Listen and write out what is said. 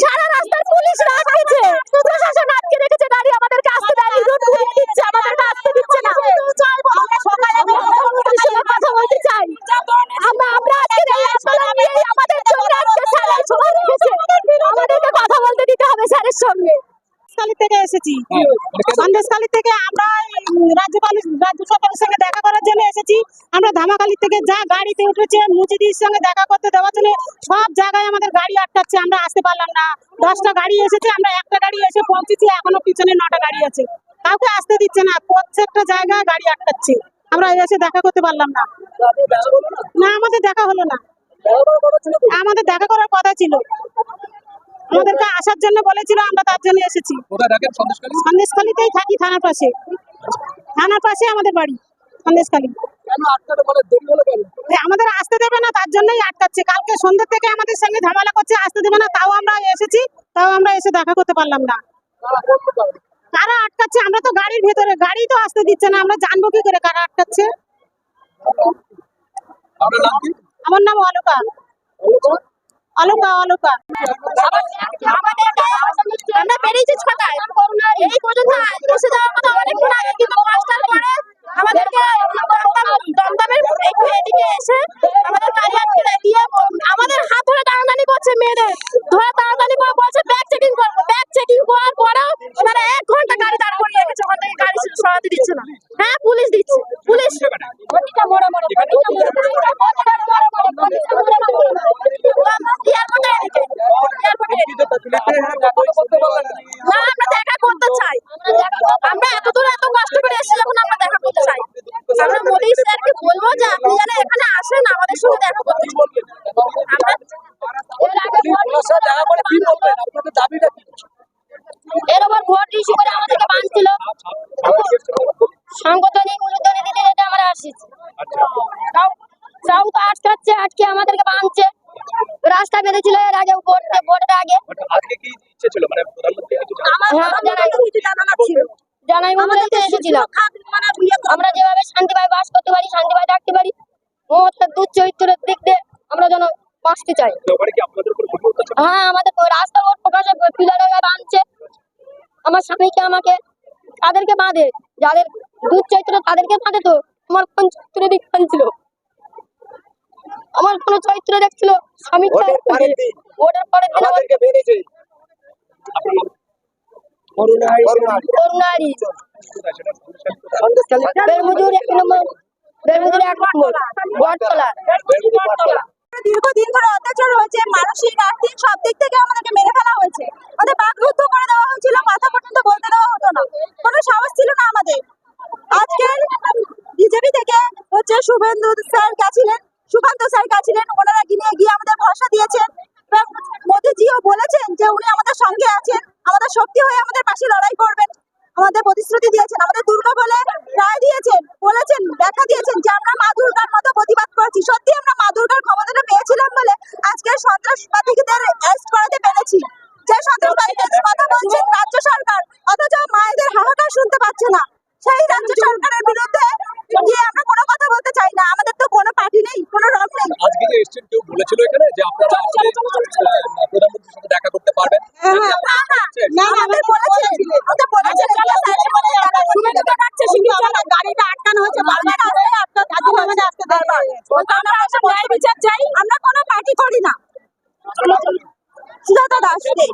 সারা রাস্তায় পুলিশ রাখছে প্রশাসন আটকে রেখেছে গাড়ি আমাদেরকে আসতে দেয়নি রুট ঘুরিয়ে দিচ্ছে আমাদেরকে আসতে দিচ্ছে না পুলিশের সঙ্গে কথা বলতে চাই আমরা আমরা আজকে এই আন্দোলন নিয়েই আমাদের জন্য আজকে স্যার এই সময় রেখেছে আমাদেরকে কথা বলতে দিতে হবে স্যারের সঙ্গে সন্দেশখালী থেকে এসেছি। সন্দেশখালী থেকে আমরা রাজ্যপাল রাজ্য সরকারের সঙ্গে দেখা করার জন্য এসেছি। আমরা ধামাখালী থেকে যা গাড়িতে উঠেছে মুজিদির সঙ্গে দেখা করতে দেওয়ার জন্য সব জায়গায় আমাদের গাড়ি আটকাচ্ছে আমরা আসতে পারলাম না। দশটা গাড়ি এসেছে আমরা একটা গাড়ি এসে পৌঁছেছি এখনও পিছনে নটা গাড়ি আছে। কাউকে আসতে দিচ্ছে না প্রত্যেকটা জায়গায় গাড়ি আটকাচ্ছে। আমরা এসে দেখা করতে পারলাম না। না আমাদের দেখা হলো না। আমাদের দেখা করার কথা ছিল। আমাদেরকে আসার জন্য বলেছিল আমরা তার জন্য এসেছি। সন্দেশখালীতেই থাকি থানার পাশে। থানার পাশে আমাদের বাড়ি সন্দেশখালী। আমাদের আসতে দেবে না তার জন্যই আটকাচ্ছে। কালকে সন্ধ্যে থেকে আমাদের সঙ্গে ঝামেলা করছে আসতে দেবে না তাও আমরা এসেছি তাও আমরা এসে দেখা করতে পারলাম না। কারা আটকাচ্ছে? আমরা তো গাড়ির ভেতরে গাড়ি তো আসতে দিচ্ছে না আমরা জানব কি করে কারা আটকাচ্ছে। আমার নাম অলকা? অলকা অলকা আমরা বেরিয়েছি ছটায়। এই পর্যন্ত এসে যাওয়ার কথা অনেকক্ষণ আগে, কিন্তু পাঁচটার পরে আমাদেরকে দমদমের এদিকে এসে আমাদের গাড়ি আটকে দিয়ে। আমাদের হাত ধরে টানাটানি করছে মেয়েদের। ধরে টানাটানি করে বলছে ব্যাগ চেকিং করব ব্যাগ চেকিং করার পরেও এবারে এক ঘণ্টা গাড়ি দাঁড় করিয়ে রেখেছে। ওখান থেকে গাড়ি সরাতে দিচ্ছে না হ্যাঁ পুলিশ দিচ্ছে পুলিশ এয়ারপোর্টে এদিকে এয়ারপোর্টে এদিকে কথা বলতে পারলেন না। আমরা দেখা করতে চাই। আমরা এত দূর এত কষ্ট করে এসেছি যখন আমরা দেখা করতে চাই। আমরা মোদি স্যারকে বলব যে আপনি যেন এখানে আসেন আমাদের সঙ্গে দেখা করতে এর ওপর ভোট ইস্যু করে আমাদেরকে বাঁধছিল। সাংগঠনিক দিতে যেতে আমরা আসছি। তাও তো আটকাচ্ছে আটকে আমাদেরকে বাঁধছে। রাস্তা বেঁধেছিল এর আগে ভোট ভোটের আগে। আজকে কি ইচ্ছে ছিল? মানে প্রধানমন্ত্রী জানার? হ্যাঁ, জানাই বলে এসেছিলাম আমরা যেভাবে শান্তিভাবে বাস করতে পারি শান্তিভাবে থাকতে পারি মমতার দুধ চরিত্রের দিক দিয়ে আমরা যেন বাঁচতে চাই। হ্যাঁ আমাদের রাস্তা রোড প্রকাশে পিলারে বাঁধছে আমার স্বামীকে আমাকে তাদেরকে বাঁধে যাদের দুধ চরিত্র তাদেরকে বাঁধে তো আমার কোন চরিত্র দিক ছিল আমার কোন চরিত্র দেখছিল পরের দিন। আমাদেরকে। করুণারি? বেরমুজুর এক নম্বর। বেরমুজুর এক নম্বর। বটতলা। দীর্ঘদিন ধরে অত্যাচার হয়েছে মানসিক আর্থিক সব দিক থেকে আমাদেরকে মেরে ফেলা হয়েছে। আমাদের বাকরুদ্ধ করে দেওয়া হয়েছিল কথা পর্যন্ত বলতে দেওয়া হতো না। কোনো সাহস ছিল না আমাদের। আজকে বিজেপি থেকে হচ্ছে শুভেন্দু স্যার গেছিলেন। সুকান্ত স্যার ছিলেন ওনারা গিয়ে গিয়ে আমাদের ভরসা দিয়েছেন। এবং মোদিজিও বলেছেন যে উনি আমাদের সঙ্গে আছেন, আমাদের শক্তি হয়ে আমাদের পাশে লড়াই করবেন। আমাদের প্রতিশ্রুতি দিয়েছেন, আমাদের দুর্গা বলে রায় দিয়েছেন, বলেছেন দেখা দিয়েছেন যে আমরা মা দুর্গার মতো প্রতিবাদ করছি সত্যি আমরা মা দুর্গার ক্ষমতাটা পেয়েছিলাম বলে আজকে সন্ত্রাসবাদীদের অ্যারেস্ট করাতে পেরেছি যে সন্ত্রাসবাদীদের কথা বলছেন রাজ্য সরকার অথচ মায়েদের হাহাকার শুনতে পাচ্ছে না সেই রাজ্য সরকারের বিরুদ্ধে গিয়ে আমরা কোনো কথা বলতে চাই না আমাদের তো কোনো পার্টি নেই কোনো রং নেই আজকে কেউ বলেছিল এখানে যে আপনারা প্রধানমন্ত্রীর সাথে দেখা করতে পারবেন হ্যাঁ, গাড়িটা আটকানো হয়েছে, বারবার আসতে বিচার চাই, আমরা কোনো পার্টি করি না সুজাতা দাস দে।